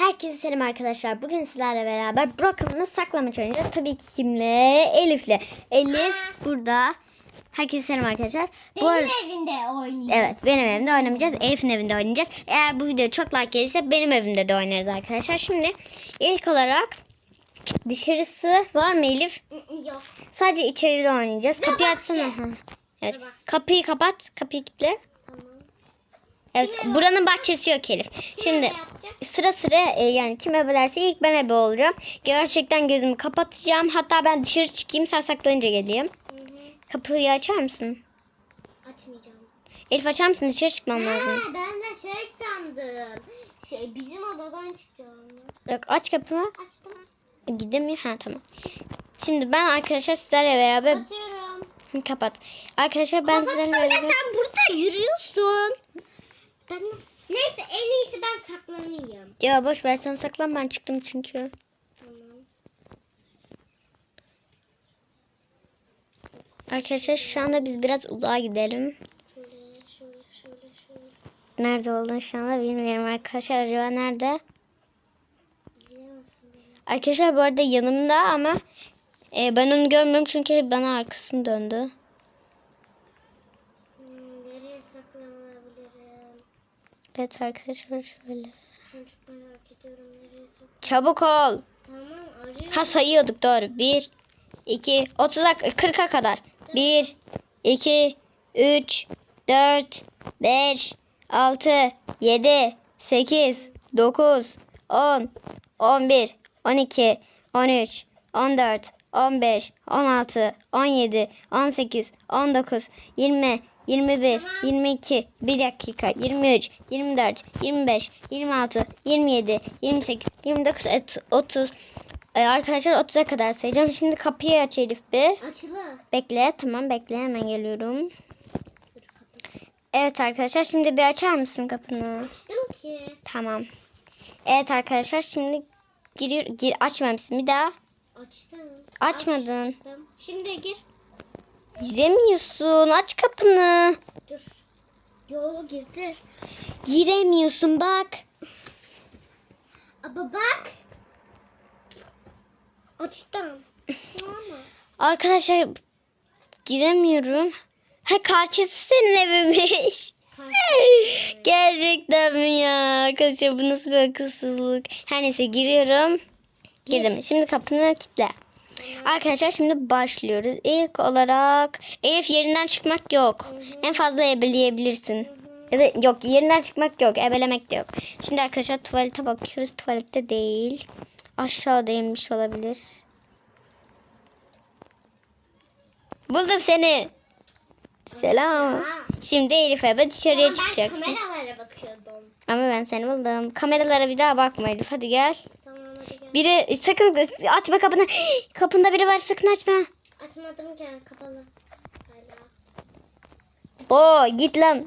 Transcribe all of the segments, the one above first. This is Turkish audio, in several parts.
Herkese selam arkadaşlar. Bugün sizlerle beraber Brockham'la saklamaç oynayacağız. Tabii ki kimle? Elif'le. Elif burada. Herkese selam arkadaşlar. Bu Benim arada- evinde oynayacağız. Evet benim evimde oynamayacağız. Elif'in evinde oynayacağız. Eğer bu video çok like gelirse benim evimde de oynarız arkadaşlar. Şimdi ilk olarak dışarısı var mı Elif? Yok. Sadece içeride oynayacağız. Kapıyı açsana. Evet. Kapıyı kapat. Kapıyı kilitle. Evet. Buranın bahçesi yok Elif. Şimdi sıra sıra e, yani kim ebelerse ilk ben ebe olacağım. Gerçekten gözümü kapatacağım. Hatta ben dışarı çıkayım sen saklanınca geleyim. Hı hı. Kapıyı açar mısın? Açmayacağım. Elif açar mısın? Dışarı çıkmam lazım. Ha, ben de şey sandım. Şey bizim odadan çıkacağım. Yok aç kapımı. Açtım. Gidemiyor. Ha tamam. Şimdi ben arkadaşlar sizlerle beraber Atıyorum. Kapat. Arkadaşlar ben sizlerle Kapattım da beraber sen burada yürüyorsun. Nasıl- Neyse en iyisi ben saklanayım. ya boş ver sen saklan ben çıktım çünkü. Tamam. Arkadaşlar şu anda biz biraz uzağa gidelim. Şöyle şöyle şöyle şöyle. Nerede olduğunu şu anda bilmiyorum arkadaşlar. Acaba nerede? Arkadaşlar bu arada yanımda ama e, ben onu görmüyorum çünkü bana arkasını döndü. Evet arkadaşlar şöyle. Çok merak ediyorum. Nereye? Çabuk ol. Tamam arıyorum. Ha sayıyorduk doğru. 1, 2, 30'a 40'a kadar. 1, 2, 3, 4, 5, 6, 7, 8, 9, 10, 11, 12, 13, 14, 15, 16, 17, 18, 19, 20, 21, 22, 1 dakika, 23, 24, 25, 26, 27, 28, 29, et- 30. Ee, arkadaşlar 30'a kadar sayacağım. Şimdi kapıyı aç Elif bir. Açılı. Bekle. Tamam bekle. Hemen geliyorum. Evet arkadaşlar şimdi bir açar mısın kapını? Açtım ki. Tamam. Evet arkadaşlar şimdi giriyor. Gir, açmamışsın bir daha. Açtım. Açmadın. Açtım. Şimdi gir. Giremiyorsun. Aç kapını. Dur. Yo girdi. Giremiyorsun bak. Ama bak. Açtım. Arkadaşlar giremiyorum. Ha karşısı senin evimmiş. Gerçekten mi ya? Arkadaşlar bu nasıl bir akılsızlık? Her neyse giriyorum. Girdim. Şimdi kapını kilitle. Arkadaşlar şimdi başlıyoruz. İlk olarak Elif yerinden çıkmak yok. En fazla ebeleyebilirsin. Ya da yok yerinden çıkmak yok. Ebelemek de yok. Şimdi arkadaşlar tuvalete bakıyoruz. Tuvalette değil. Aşağıdaymış olabilir. Buldum seni. Selam. Şimdi Elif eve dışarıya Ama ben çıkacaksın. kameralara bakıyordum. Ama ben seni buldum. Kameralara bir daha bakma Elif. Hadi gel. Biri sakın açma kapını. Kapında biri var sakın açma. Açmadım ki kapalı. Hala. Oo git lan.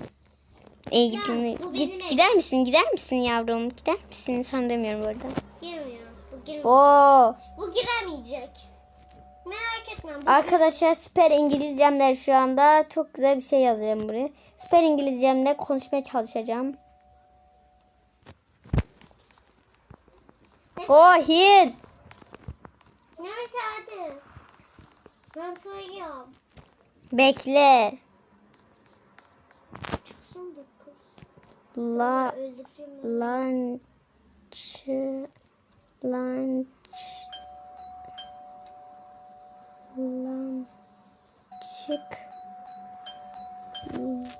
İyi git Ya, Git, evim. gider misin? Gider misin yavrum? Gider misin? Sen demiyorum bu arada. Girmiyor. Bu girmiyor. Oo. Bu giremeyecek. Merak etme. Arkadaşlar süper İngilizcemle şu anda çok güzel bir şey yazıyorum buraya. Süper İngilizcemle konuşmaya çalışacağım. Oh here. Neyse hadi. Ben söylüyorum. Bekle. Çıksın bu kız. La Öldüreceğim. lunch lunch lunch çık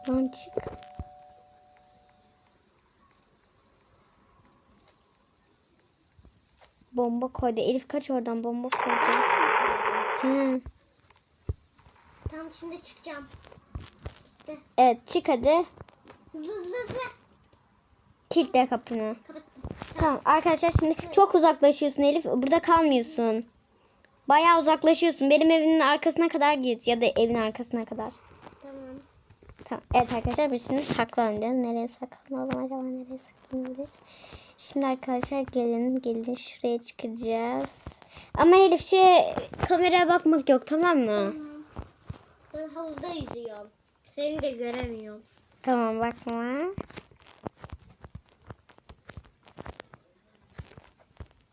lunch çık bomba koydu Elif kaç oradan bomba koydu Hı. Tamam şimdi çıkacağım. evet çık hadi Hızlı hızlı hızlı. kilitle kapını Kapattım. Tamam arkadaşlar şimdi çok uzaklaşıyorsun Elif. Burada kalmıyorsun. Bayağı uzaklaşıyorsun. Benim evimin arkasına kadar git ya da evin arkasına kadar. Tamam. Tamam. Evet arkadaşlar biz şimdi saklanacağız. Nereye saklanalım acaba nereye saklanabiliriz? Şimdi arkadaşlar gelin gelin şuraya çıkacağız. Ama Elif şey kameraya bakmak yok tamam mı? Ben havuzda yüzüyorum. Seni de göremiyorum. Tamam bakma.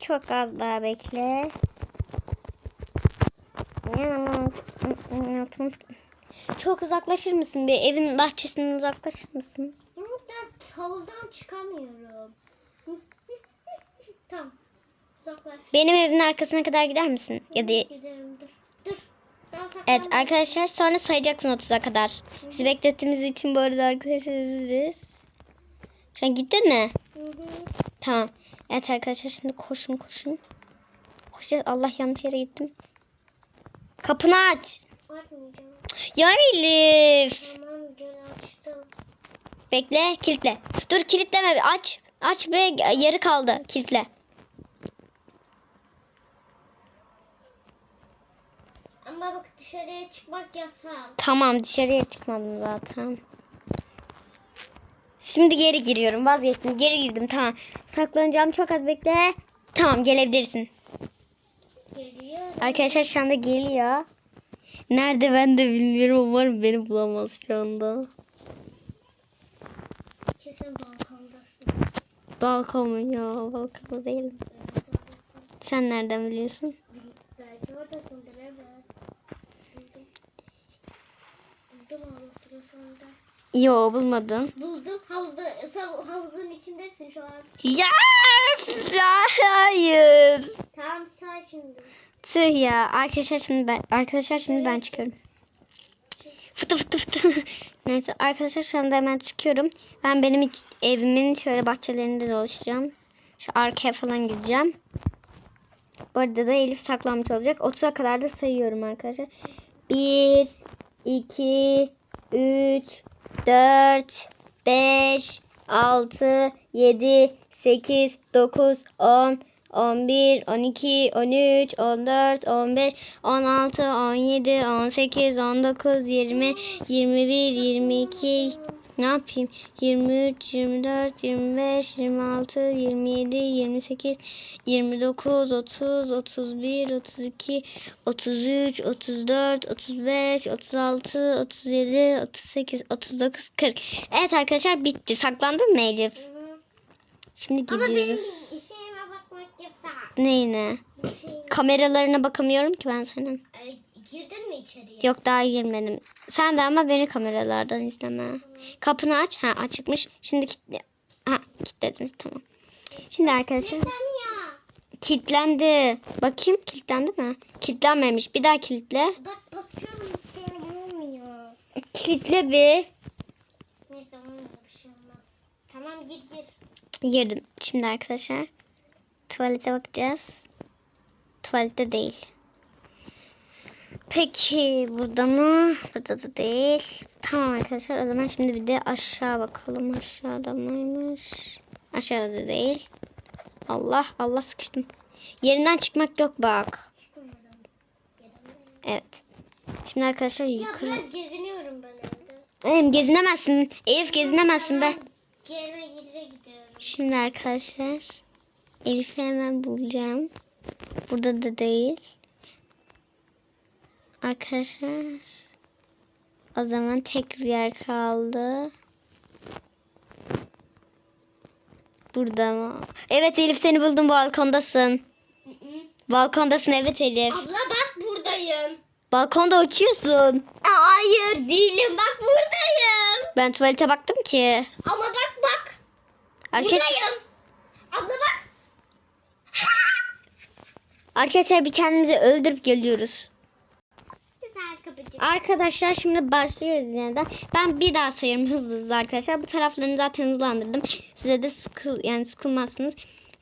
Çok az daha bekle. Çok uzaklaşır mısın? Bir evin bahçesinden uzaklaşır mısın? Burada havuzdan çıkamıyorum. Tamam. Uzaklaş. Benim evimin arkasına kadar gider misin? Ya da Giderim dur. Dur. Daha. Evet arkadaşlar sonra sayacaksın 30'a kadar. Sizi beklettiğimiz için bu arada arkadaşlar özür dileriz. Şu an gittin mi? Hı hı. Tamam. Evet arkadaşlar şimdi koşun koşun. Koşacağız. Allah yanlış yere gittim. Kapını aç. Açmayacağım. Ya Elif. Tamam gel açtım. Bekle kilitle. Dur kilitleme aç. Aç ve yarı kaldı kilitle. Ama bak dışarıya çıkmak yasak. Tamam dışarıya çıkmadım zaten. Şimdi geri giriyorum vazgeçtim geri girdim tamam. Saklanacağım çok az bekle. Tamam gelebilirsin. Geliyor. Arkadaşlar şu anda geliyor. Nerede ben de bilmiyorum. Umarım beni bulamaz şu anda. Kesin balkondasın. Balkon mu ya? Balkonda değilim. Evet. Sen nereden biliyorsun? Belki oradasındır evet. Buldum. Buldum havuz telefonda. Yo bulmadım. Buldum. Havuzda, sav- havuzun içindesin şu an. Ya, hayır. Tamam say şimdi. Tüh ya. Arkadaşlar şimdi ben arkadaşlar şimdi ben çıkıyorum. Fıtı fıtı fıtı. Neyse arkadaşlar şu anda hemen çıkıyorum. Ben benim evimin şöyle bahçelerinde dolaşacağım. Şu arkaya falan gideceğim. Bu arada da Elif saklanmış olacak. 30'a kadar da sayıyorum arkadaşlar. 1, 2, 3, 4, 5, 6, 7, 8, 9, 10, 11, 12, 13, 14, 15, 16, 17, 18, 19, 20, 21, 22, ne yapayım? 23, 24, 25, 26, 27, 28, 29, 30, 31, 32, 33, 34, 35, 36, 37, 38, 39, 40. Evet arkadaşlar bitti. Saklandın mı Elif? Şimdi Ama benim gidiyoruz. Neyine? Şey. Kameralarına bakamıyorum ki ben senin. Girdin mi içeriye? Yok daha girmedim. Sen de ama beni kameralardan izleme. Kapını aç. Ha açıkmış. Şimdi kitle. Ha kilitlediniz tamam. Şimdi arkadaşlar kilitlendi. Bakayım kilitlendi mi? Kilitlenmemiş. Bir daha kilitle. Bak bakıyorum istiyorum olmuyor. Kilitle bir. Neyse olmuyor bir şey olmaz. Tamam gir gir. Girdim. Şimdi arkadaşlar tuvalete bakacağız. Tuvalette değil. Peki burada mı? Burada da değil. Tamam arkadaşlar o zaman şimdi bir de aşağı bakalım. Aşağıda mıymış? Aşağıda da değil. Allah Allah sıkıştım. Yerinden çıkmak yok bak. Evet. Şimdi arkadaşlar Ya yukarı. biraz geziniyorum ben evde. Em gezinemezsin. Elif gezinemezsin be. Gerime gire gidiyorum. Şimdi arkadaşlar Elif'i hemen bulacağım. Burada da değil. Arkadaşlar o zaman tek bir yer kaldı. Burada mı? Evet Elif seni buldum balkondasın. Hı hı. Balkondasın evet Elif. Abla bak buradayım. Balkonda uçuyorsun. Hayır değilim bak buradayım. Ben tuvalete baktım ki. Ama bak bak Arkadaş, buradayım. Abla bak. Arkadaşlar bir kendimizi öldürüp geliyoruz. Arkadaşlar şimdi başlıyoruz yine de. Ben bir daha sayıyorum hızlı hızlı arkadaşlar. Bu taraflarını zaten hızlandırdım. Size de sıkıl yani sıkılmazsınız.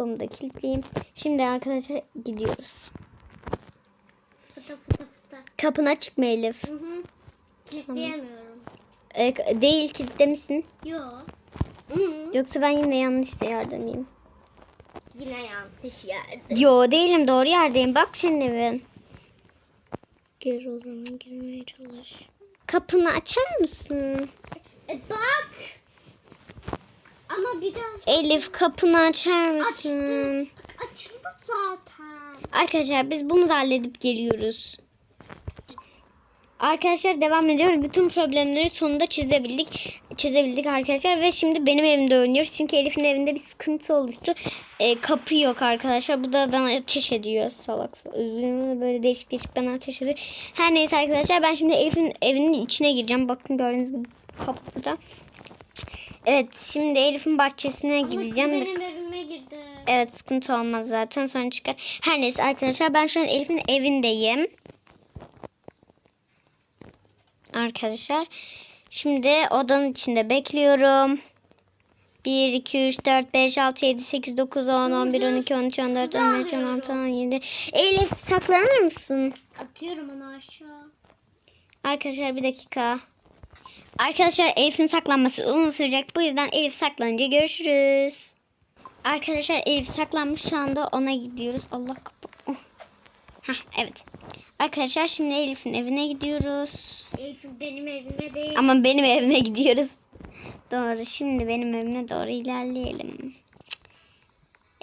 Kapımı da kilitleyeyim. Şimdi arkadaşlar gidiyoruz. Fıta fıta fıta. Kapın açık mı Elif? Hı hı. Kilitleyemiyorum. Ee, değil kilitlemişsin. Yo. Hı. Yoksa ben yine yanlış yerdeyim. yine yanlış yerde. Yo değilim doğru yerdeyim. Bak senin evin. Gir o zaman girmeye çalış. Kapını açar mısın? E, bak. Ama biraz Elif kapını açar mısın? Açtım. açıldı zaten. Arkadaşlar biz bunu da halledip geliyoruz. Arkadaşlar devam ediyoruz. Bütün problemleri sonunda çözebildik. Çözebildik arkadaşlar ve şimdi benim evimde oynuyoruz. Çünkü Elif'in evinde bir sıkıntı oluştu. Ee, kapı yok arkadaşlar. Bu da bana ateş ediyor salak. Üzgünüm böyle değişik değişik bana ateş ediyor. Her neyse arkadaşlar ben şimdi Elif'in evinin içine gireceğim. Bakın gördüğünüz gibi kapı burada. Evet şimdi Elif'in bahçesine Ama gideceğim. benim evime girdi. Evet sıkıntı olmaz zaten sonra çıkar. Her neyse arkadaşlar ben şu an Elif'in evindeyim. Arkadaşlar şimdi odanın içinde bekliyorum. 1, 2, 3, 4, 5, 6, 7, 8, 9, 10, 11, 12, 13, 14, 15, 16, 17. Elif saklanır mısın? Atıyorum onu aşağı. Arkadaşlar bir dakika. Arkadaşlar Elif'in saklanması uzun sürecek. Bu yüzden Elif saklanınca görüşürüz. Arkadaşlar Elif saklanmış şu anda ona gidiyoruz. Allah kapı. Hah evet. Arkadaşlar şimdi Elif'in evine gidiyoruz. Elif benim evime değil. Ama benim evime gidiyoruz. Doğru. Şimdi benim evime doğru ilerleyelim.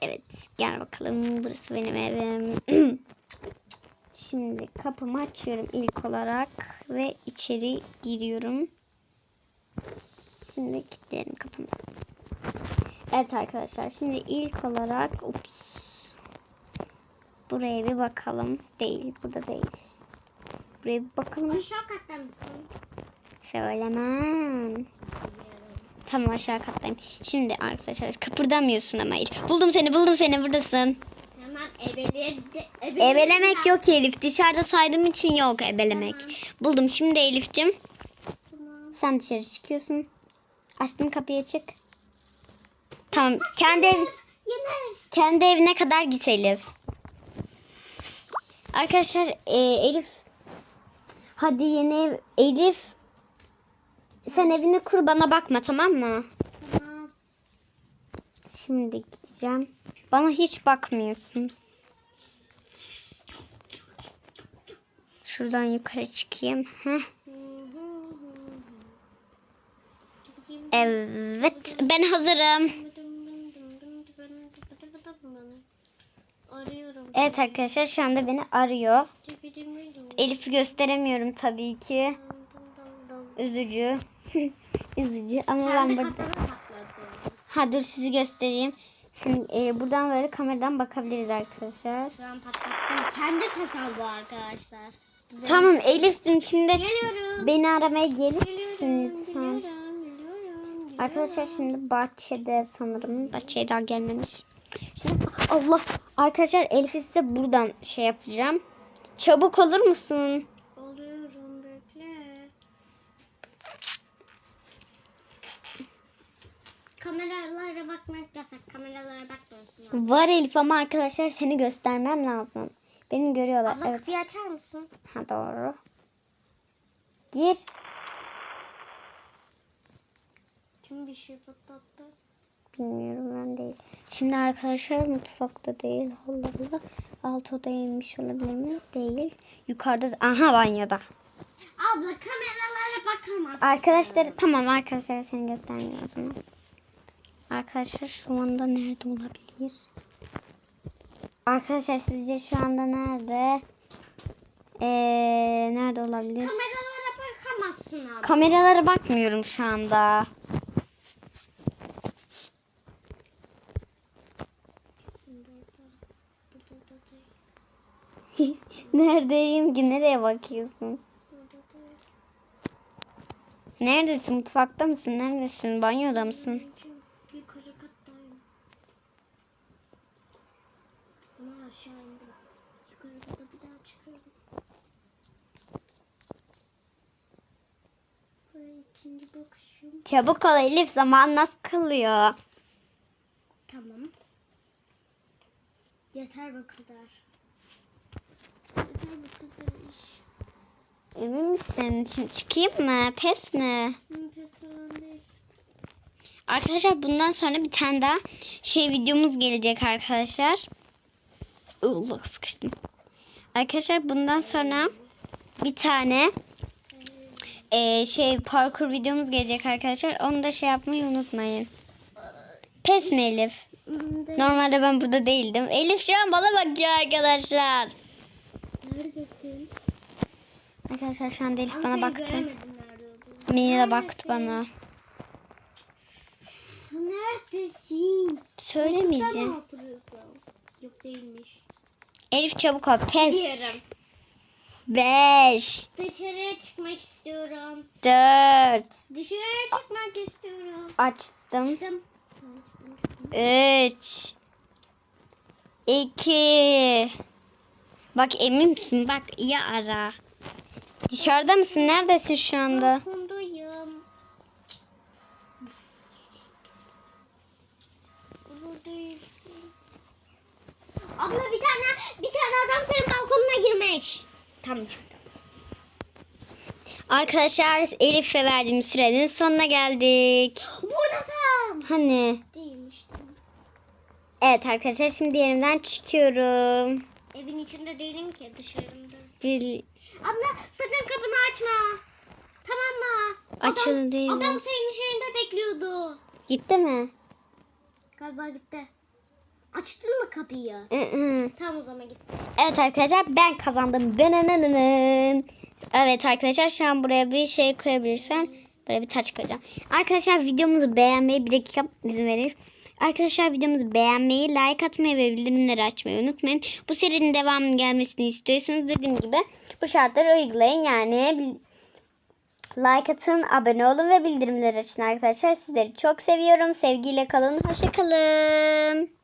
Evet. Gel bakalım. Burası benim evim. Şimdi kapımı açıyorum ilk olarak ve içeri giriyorum. Şimdi kilitleyelim kapımızı. Evet arkadaşlar şimdi ilk olarak ups. Buraya bir bakalım. Değil. Burada değil. Buraya bir bakalım. Aşağı katta mısın? Söylemem. Tamam aşağı kattayım. Şimdi arkadaşlar kıpırdamıyorsun ama Elif. Buldum seni buldum seni buradasın. Ebeliğe de, Ebelemek yok Elif. Dışarıda saydığım için yok ebelemek. Buldum şimdi Elif'cim. Sen dışarı çıkıyorsun. Açtım kapıyı çık. Tamam kendi ev, kendi evine kadar git Elif. Arkadaşlar e, Elif hadi yeni ev Elif sen evini kur bana bakma tamam mı? Tamam. Şimdi gideceğim. Bana hiç bakmıyorsun. Şuradan yukarı çıkayım. Heh. Evet ben hazırım. Evet arkadaşlar şu anda beni arıyor. Elif'i gösteremiyorum tabii ki. Üzücü. Üzücü ama ben burada. Ha dur sizi göstereyim. Şimdi e, buradan böyle kameradan bakabiliriz arkadaşlar. Şu an patlattım. Kendi kasam bu arkadaşlar. Tamam Elif'cim şimdi Geliyorum. beni aramaya gelir misin Geliyorum. lütfen? Geliyorum. Arkadaşlar şimdi bahçede sanırım. Bahçeye daha gelmemiş. Şimdi Allah. Arkadaşlar Elif'i size buradan şey yapacağım. Çabuk olur musun? Oluyorum bekle. Kameralara bakmak yasak. Kameralara bakmıyorsun. Var Elif ama arkadaşlar seni göstermem lazım. Beni görüyorlar. Abla evet. kapıyı açar mısın? Ha doğru. Gir. Kim bir şey patlattı? Bilmiyorum ben değil. Şimdi arkadaşlar mutfakta değil. Allah Allah. Alt odaya inmiş olabilir mi? Değil. Yukarıda. da- Aha banyoda. Abla kameralara bakamazsın. Arkadaşlar tamam arkadaşlar seni göstermiyor o zaman. Arkadaşlar şu anda nerede olabilir? Arkadaşlar sizce şu anda nerede? Ee, nerede olabilir? Kameralara bakamazsın abla. Kameralara bakmıyorum şu anda. Neredeyim ki? Nereye bakıyorsun? Neredesin? Mutfakta mısın? Neredesin? Banyoda mısın? Yukarı kattayım. Ama aşağı indim. Yukarı kata bir daha çıkıyorum. Buraya ikinci bakışım. Çabuk ol Elif. Zaman nasıl kalıyor? Tamam. Yeter bu kadar. Yeter bu kadar iş. Emin misin? Şimdi çıkayım mı? Pes mi? Hı, Pes falan değil. Arkadaşlar bundan sonra bir tane daha şey videomuz gelecek arkadaşlar. Allah sıkıştım. Arkadaşlar bundan sonra bir tane eee, şey parkur videomuz gelecek arkadaşlar. Onu da şey yapmayı unutmayın. Pes mi Elif? Normalde ben burada değildim. Elif şu an bana bakıyor arkadaşlar. Neredesin? Arkadaşlar şu anda Elif Ama bana baktı. de baktı bana. Neredesin? Söylemeyeceğim. Yok değilmiş. Elif çabuk ol. Pes. Biliyorum. 5 Dışarıya çıkmak istiyorum. 4 Dışarıya çıkmak istiyorum. Açtım. Çıktım. 3 2 Bak emin misin? Bak iyi ara. Dışarıda mısın? Neredesin şu anda? Balkondayım. Burada değilsin. Abla bir tane bir tane adam senin balkonuna girmiş. Tam çıktı. Arkadaşlar Elif'le verdiğim sürenin sonuna geldik. Burada tam. Hani? Değilmiş. Evet arkadaşlar şimdi yerimden çıkıyorum. İçinde değilim ki dışarımda. Bir... Abla sakın kapını açma. Tamam mı? Açılı değil mi? Adam senin şeyinde bekliyordu. Gitti mi? Galiba gitti. Açtın mı kapıyı? Tamam o zaman gitti. Evet arkadaşlar ben kazandım. Dınınınının. Evet arkadaşlar şu an buraya bir şey koyabilirsem böyle bir taç koyacağım. Arkadaşlar videomuzu beğenmeyi bir dakika izin verir. Arkadaşlar videomuzu beğenmeyi, like atmayı ve bildirimleri açmayı unutmayın. Bu serinin devamının gelmesini istiyorsanız dediğim gibi bu şartları uygulayın. Yani like atın, abone olun ve bildirimleri açın arkadaşlar. Sizleri çok seviyorum. Sevgiyle kalın. Hoşçakalın.